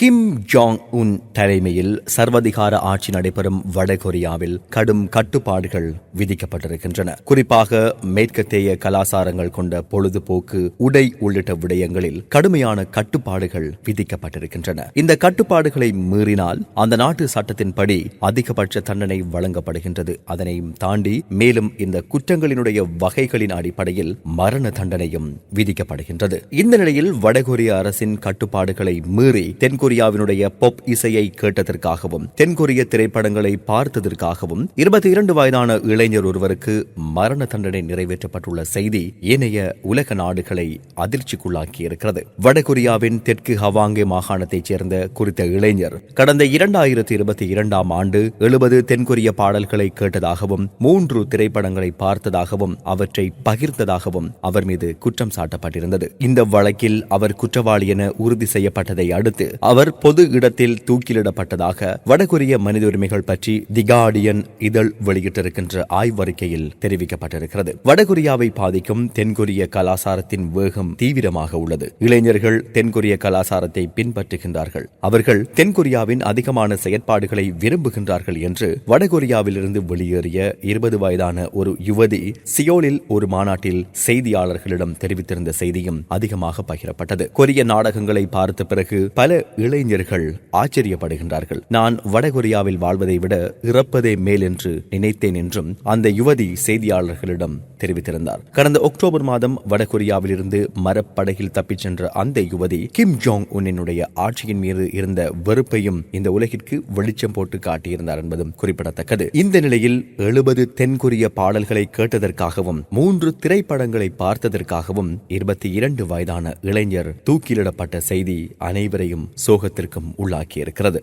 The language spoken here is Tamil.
கிம் ஜாங் உன் தலைமையில் சர்வதிகார ஆட்சி நடைபெறும் வடகொரியாவில் கடும் கட்டுப்பாடுகள் விதிக்கப்பட்டிருக்கின்றன. குறிப்பாக மேற்கத்தேய கலாசாரங்கள் கொண்ட பொழுதுபோக்கு உடை உள்ளிட்ட விடயங்களில் கடுமையான கட்டுப்பாடுகள் விதிக்கப்பட்டிருக்கின்றன. இந்த கட்டுப்பாடுகளை மீறினால் அந்த நாட்டு சட்டத்தின்படி அதிகபட்ச தண்டனை வழங்கப்படுகின்றது. அதனையும் தாண்டி மேலும் இந்த குற்றங்களினுடைய வகைகளின் அடிப்படையில் மரண தண்டனையும் விதிக்கப்படுகின்றது. இந்த நிலையில் வடகொரிய அரசின் கட்டுப்பாடுகளை மீறி தென்கொரியாவினுடைய பொப் இசையை கேட்டதற்காகவும் தென்கொரிய திரைப்படங்களை பார்த்ததற்காகவும் இருபத்தி இரண்டு வயதான இளைஞர் ஒருவருக்கு மரண தண்டனை நிறைவேற்றப்பட்டுள்ள செய்தி ஏனைய உலக நாடுகளை அதிர்ச்சிக்குள்ளாக்கியிருக்கிறது. வடகொரியாவின் தெற்கு ஹவாங்கே மாகாணத்தைச் சேர்ந்த குறித்த இளைஞர் கடந்த இரண்டாயிரத்தி இருபத்தி இரண்டாம் ஆண்டு எழுபது தென்கொரிய பாடல்களை கேட்டதாகவும் மூன்று திரைப்படங்களை பார்த்ததாகவும் அவற்றை பகிர்ந்ததாகவும் அவர் மீது குற்றம் சாட்டப்பட்டிருந்தது. இந்த வழக்கில் அவர் குற்றவாளி என உறுதி செய்யப்பட்டதை அடுத்து அவர் பொது இடத்தில் தூக்கிலிடப்பட்டதாக வடகொரிய மனித உரிமைகள் பற்றி தி கார்டியன் இதழ் வெளியிட்டிருக்கின்ற ஆய்வறிக்கையில் தெரிவிக்கப்பட்டிருக்கிறது. வடகொரியாவை பாதிக்கும் தென்கொரிய கலாசாரத்தின் வேகம் தீவிரமாக உள்ளது. இளைஞர்கள் தென்கொரிய கலாசாரத்தை பின்பற்றுகின்றார்கள். அவர்கள் தென்கொரியாவின் அதிகமான செயற்பாடுகளை விரும்புகின்றார்கள் என்று வடகொரியாவிலிருந்து வெளியேறிய இருபது வயதான ஒரு யுவதி சியோலில் ஒரு மாநாட்டில் செய்தியாளர்களிடம் தெரிவித்திருந்த செய்தியும் அதிகமாக பகிரப்பட்டது. கொரிய நாடகங்களை பார்த்த பிறகு பல இளைஞர்கள் ஆச்சரியப்படுகின்றார்கள். நான் வடகொரியாவில் வாழ்வதை விட இறப்பதே மேல் என்று நினைத்தேன் என்றும் அந்த யுவதி செய்தியாளர்களிடம் தெரிவித்திருந்தார். கடந்த அக்டோபர் மாதம் வடகொரியாவில் இருந்து மரப்படகில் தப்பிச் சென்ற அந்த யுவதி கிம் ஜோங் உன்னினுடைய ஆட்சியின் மீது இருந்த வெறுப்பையும் இந்த உலகிற்கு வெளிச்சம் போட்டு காட்டியிருந்தார் என்பதும் குறிப்பிடத்தக்கது. இந்த நிலையில் எழுபது தென்கொரிய பாடல்களை கேட்டதற்காகவும் மூன்று திரைப்படங்களை பார்த்ததற்காகவும் இருபத்தி இரண்டு வயதான இளைஞர் தூக்கிலிடப்பட்ட செய்தி அனைவரையும் சோகத்திற்கும் உள்ளாக்கியிருக்கிறது